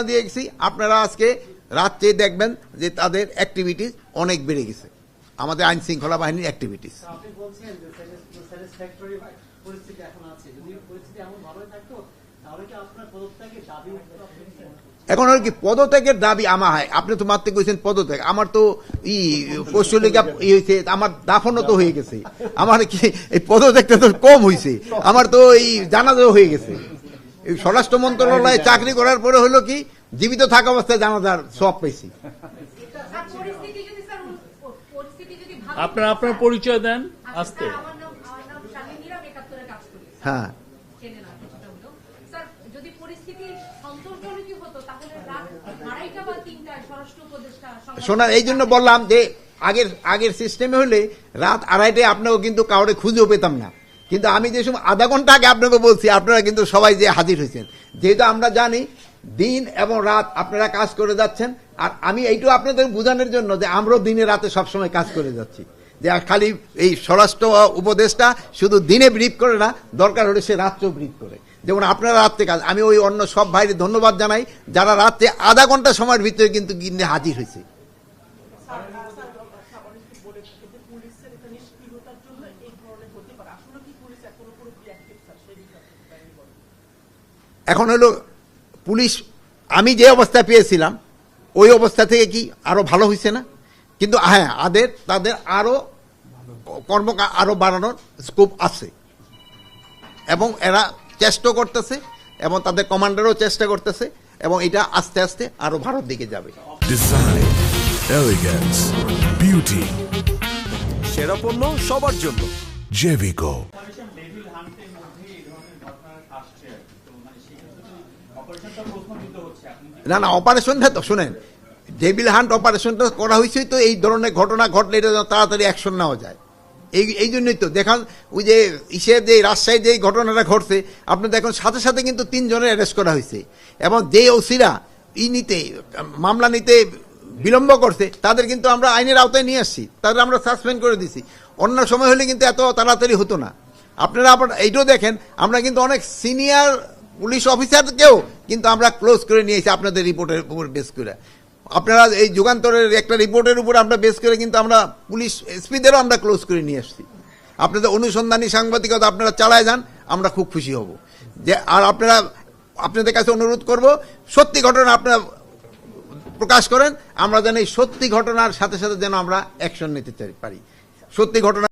দিয়ে গেছি আপনারা আজকে রাত্রে দেখবেন যে তাদের অ্যাক্টিভিটিস অনেক বেড়ে গেছে। আমাদের আইন শৃঙ্খলা বাহিনীর অ্যাক্টিভিটিস এখন আর কি পদত্যাগের দাবি আমার হয়। আপনি তো মারতে কইছেন পদত্যাগ। আমার তো ই পশ্চিমলিগা ই হয়েছে আমার দাফনও তো হয়ে গেছে। আমার কি এই পদত্যাগটা তো কম হয়েছে আমার তো এই জানাজাও হয়ে গেছে। এই স্বরাষ্ট্র মন্ত্রণালয়ে চাকরি করার পরে হলো কি জীবিত থাকা অবস্থায় জানাজার সব পেয়েছি। আর পরিস্থিতি যদি স্যার উল- পরিস্থিতি যদি ভালো আপনার আপনার পরিচয় দেন আচ্ছা, আস্তে। স্যার, আমার নাম আমার নাম শালিনী নিরাম একাত্তরে কাজ করি। হ্যাঁ। শোনা এই জন্য বললাম যে আগের আগের সিস্টেমে হলে রাত আড়াইটায় আপনাকে কিন্তু কাউরে খুঁজেও পেতাম না। কিন্তু আমি যে সময় আধা ঘণ্টা আগে আপনাকে বলছি, আপনারা কিন্তু সবাই যে হাজির হয়েছেন। যেহেতু আমরা জানি দিন এবং রাত আপনারা কাজ করে যাচ্ছেন, আর আমি এইটু আপনাদের বোঝানোর জন্য যে আমরাও দিনে রাতে সবসময় কাজ করে যাচ্ছি। যে খালি এই স্বরাষ্ট্র উপদেশটা শুধু দিনে ব্রিফ করে না, দরকার হলে সে রাত্রেও ব্রিফ করে। যেমন আপনারা রাত্রে কাজ, আমি ওই অন্য সব ভাইরে ধন্যবাদ জানাই, যারা রাত্রে আধা ঘণ্টা সময়ের ভিতরে কিন্তু হাজির হয়েছে। এখন হলো পুলিশ আমি যে অবস্থায় পেয়েছিলাম ওই অবস্থা থেকে কি আরও ভালো হয়েছে না? কিন্তু হ্যাঁ আদের তাদের আরও কর্ম আরও বাড়ানোর স্কোপ আছে। এবং এরা চেষ্টা করতেছে এবং তাদের কমান্ডারও চেষ্টা করতেছে এবং এটা আস্তে আস্তে আরও ভারত দিকে যাবে। Design, elegance, beauty, সেরা পণ্য সবার জন্য। Jevico. না না অপারেশনটা তো শুনেন ডেভিল হান্ট অপারেশনটা করা হয়েছে তো এই ধরনের ঘটনা ঘটলে এটা যেন তাড়াতাড়ি অ্যাকশন নেওয়া যায়। এই এই জন্যই তো দেখান ওই যে ইসের যে রাজশাহীর যে ঘটনাটা ঘটছে আপনি দেখুন সাথে সাথে কিন্তু তিনজনের অ্যারেস্ট করা হয়েছে। এবং যে ওসিরা ই নিতে মামলা নিতে বিলম্ব করছে, তাদের কিন্তু আমরা আইনের আওতায় নিয়ে আসছি, তাদের আমরা সাসপেন্ড করে দিছি। অন্য সময় হলে কিন্তু এত তাড়াতাড়ি হতো না। আপনারা আবার এইটাও দেখেন, আমরা কিন্তু অনেক সিনিয়র পুলিশ অফিসারকেও কিন্তু আমরা ক্লোজ করে নিয়েছি আপনাদের রিপোর্টের উপর বেস করে। আপনারা এই যুগান্তরের একটা রিপোর্টের উপর আমরা বেস করে কিন্তু আমরা পুলিশ এসপিদেরও আমরা ক্লোজ করে নিয়ে আসছি। আপনাদের অনুসন্ধানী সাংবাদিকতা আপনারা চালায় যান, আমরা খুব খুশি হব। যে, আর আপনারা, আপনাদের কাছে অনুরোধ করব, সত্যি ঘটনা আপনারা প্রকাশ করেন, আমরা যেন এই সত্যি ঘটনার সাথে সাথে যেন আমরা অ্যাকশন নিতে পারি। সত্যি ঘটনা